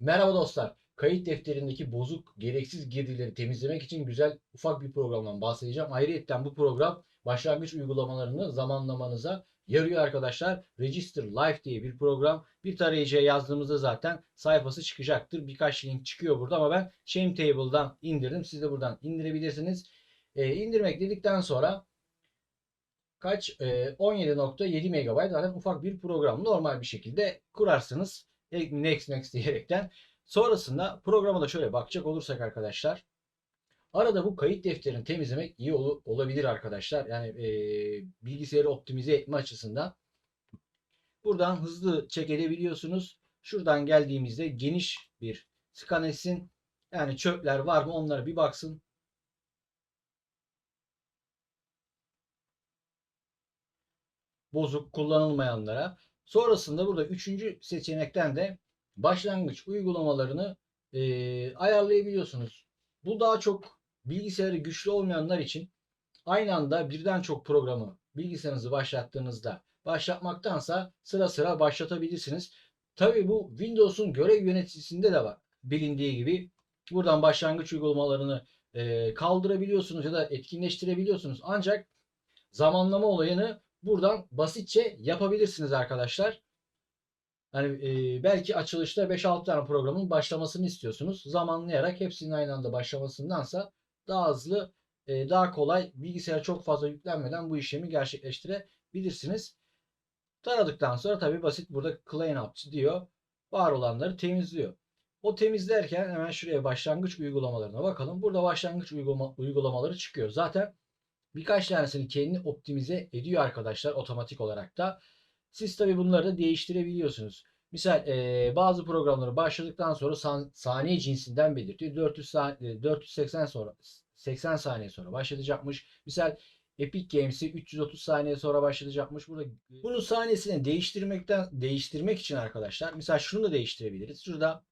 Merhaba dostlar. Kayıt defterindeki bozuk, gereksiz girdileri temizlemek için güzel ufak bir programdan bahsedeceğim. Ayrıca bu program başlangıç uygulamalarını zamanlamanıza yarıyor arkadaşlar. Register Live diye bir program. Bir tarayıcıya yazdığımızda zaten sayfası çıkacaktır. Birkaç link çıkıyor burada ama ben Shametable'dan indirdim. Siz de buradan indirebilirsiniz. Ee, indirmek dedikten sonra kaç? Ee, 17.7 MB zaten ufak bir program. Normal bir şekilde kurarsınız. Next next diyerekten. Sonrasında programa da şöyle bakacak olursak arkadaşlar. Arada bu kayıt defterini temizlemek iyi ol- olabilir arkadaşlar. Yani e, bilgisayarı optimize etme açısından. Buradan hızlı check edebiliyorsunuz. Şuradan geldiğimizde geniş bir scan etsin. Yani çöpler var mı onlara bir baksın. Bozuk kullanılmayanlara. Sonrasında burada üçüncü seçenekten de başlangıç uygulamalarını e, ayarlayabiliyorsunuz. Bu daha çok bilgisayarı güçlü olmayanlar için aynı anda birden çok programı bilgisayarınızı başlattığınızda başlatmaktansa sıra sıra başlatabilirsiniz. Tabi bu Windows'un görev yöneticisinde de var. Bilindiği gibi buradan başlangıç uygulamalarını e, kaldırabiliyorsunuz ya da etkinleştirebiliyorsunuz. Ancak zamanlama olayını buradan basitçe yapabilirsiniz arkadaşlar. Yani e, belki açılışta 5-6 tane programın başlamasını istiyorsunuz. Zamanlayarak hepsinin aynı anda başlamasındansa daha hızlı, e, daha kolay bilgisayara çok fazla yüklenmeden bu işlemi gerçekleştirebilirsiniz. Taradıktan sonra tabi basit burada clean up diyor. Var olanları temizliyor. O temizlerken hemen şuraya başlangıç uygulamalarına bakalım. Burada başlangıç uygulama, uygulamaları çıkıyor. Zaten birkaç tanesini kendi optimize ediyor arkadaşlar otomatik olarak da. Siz tabi bunları da değiştirebiliyorsunuz. Misal e, bazı programları başladıktan sonra san, saniye cinsinden belirtiyor. 400 saniye, 480 sonra 80 saniye sonra başlatacakmış. Misal Epic Games'i 330 saniye sonra başlatacakmış. Burada bunun saniyesini değiştirmekten değiştirmek için arkadaşlar mesela şunu da değiştirebiliriz. Şurada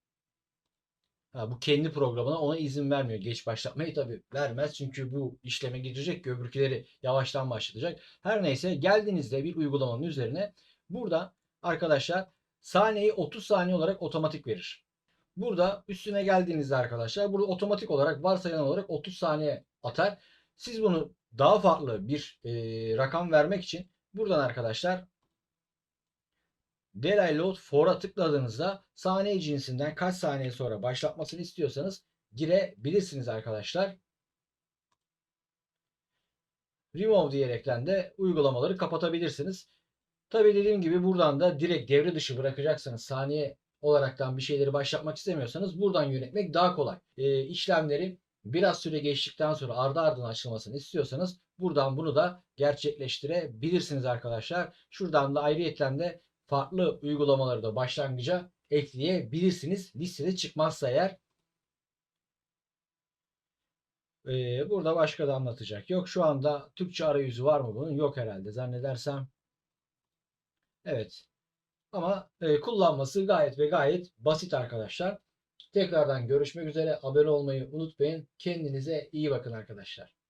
bu kendi programına ona izin vermiyor. Geç başlatmayı tabii vermez. Çünkü bu işleme girecek ki öbürküleri yavaştan başlatacak. Her neyse geldiğinizde bir uygulamanın üzerine burada arkadaşlar saniyeyi 30 saniye olarak otomatik verir. Burada üstüne geldiğinizde arkadaşlar burada otomatik olarak varsayılan olarak 30 saniye atar. Siz bunu daha farklı bir e, rakam vermek için buradan arkadaşlar Delay Load for'a tıkladığınızda saniye cinsinden kaç saniye sonra başlatmasını istiyorsanız girebilirsiniz arkadaşlar. Remove diyerekten de uygulamaları kapatabilirsiniz. Tabi dediğim gibi buradan da direkt devre dışı bırakacaksanız saniye olaraktan bir şeyleri başlatmak istemiyorsanız buradan yönetmek daha kolay. E, işlemleri biraz süre geçtikten sonra ardı ardına açılmasını istiyorsanız buradan bunu da gerçekleştirebilirsiniz arkadaşlar. Şuradan da ayrıyetten de farklı uygulamaları da başlangıca ekleyebilirsiniz. Listede çıkmazsa eğer ee, burada başka da anlatacak. Yok şu anda Türkçe arayüzü var mı bunun? Yok herhalde zannedersem. Evet. Ama e, kullanması gayet ve gayet basit arkadaşlar. Tekrardan görüşmek üzere. Abone olmayı unutmayın. Kendinize iyi bakın arkadaşlar.